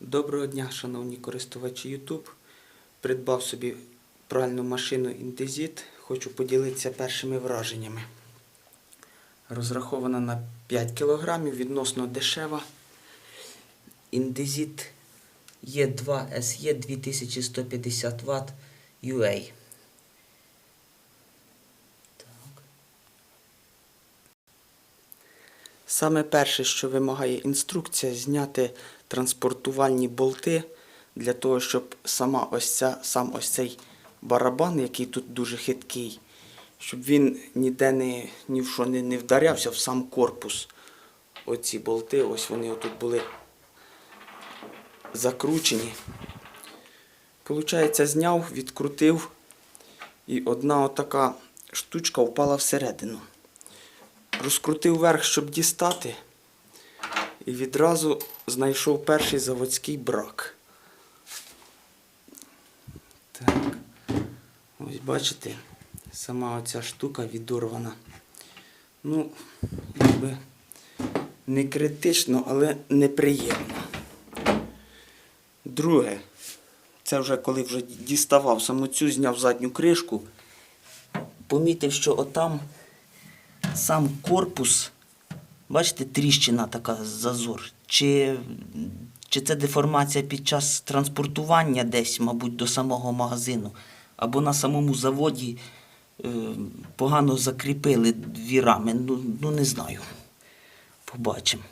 Доброго дня, шановні користувачі YouTube. Придбав собі пральну машину Indesit. Хочу поділитися першими враженнями. Розрахована на 5 кг, відносно дешева. Indesit E2 SE 2150 Вт UA. Саме перше, що вимагає інструкція, зняти транспортувальні болти для того, щоб сама ось ця, сам ось цей барабан, який тут дуже хиткий, щоб він ніде не, ні в що не, не вдарявся в сам корпус. Оці болти, ось вони отут були закручені. Получається, зняв, відкрутив, і одна отака штучка впала всередину. Розкрутив верх, щоб дістати, і відразу знайшов перший заводський брак. Так. Ось бачите, сама оця штука відорвана. Ну, якби не критично, але неприємно. Друге, це вже коли вже діставав саму цю, зняв задню кришку, помітив, що отам сам корпус, бачите, тріщина така зазор. Чи, чи це деформація під час транспортування десь, мабуть, до самого магазину, або на самому заводі е, погано закріпили дві рами. Ну, ну не знаю. Побачимо,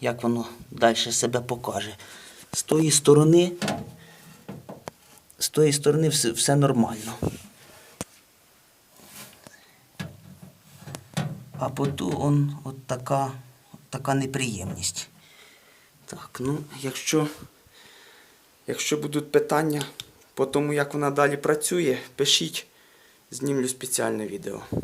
як воно далі себе покаже. З тої сторони, з тої сторони все, все нормально. А поту он от така, от така неприємність. Так, ну, якщо, якщо будуть питання по тому, як вона далі працює, пишіть, знімлю спеціальне відео.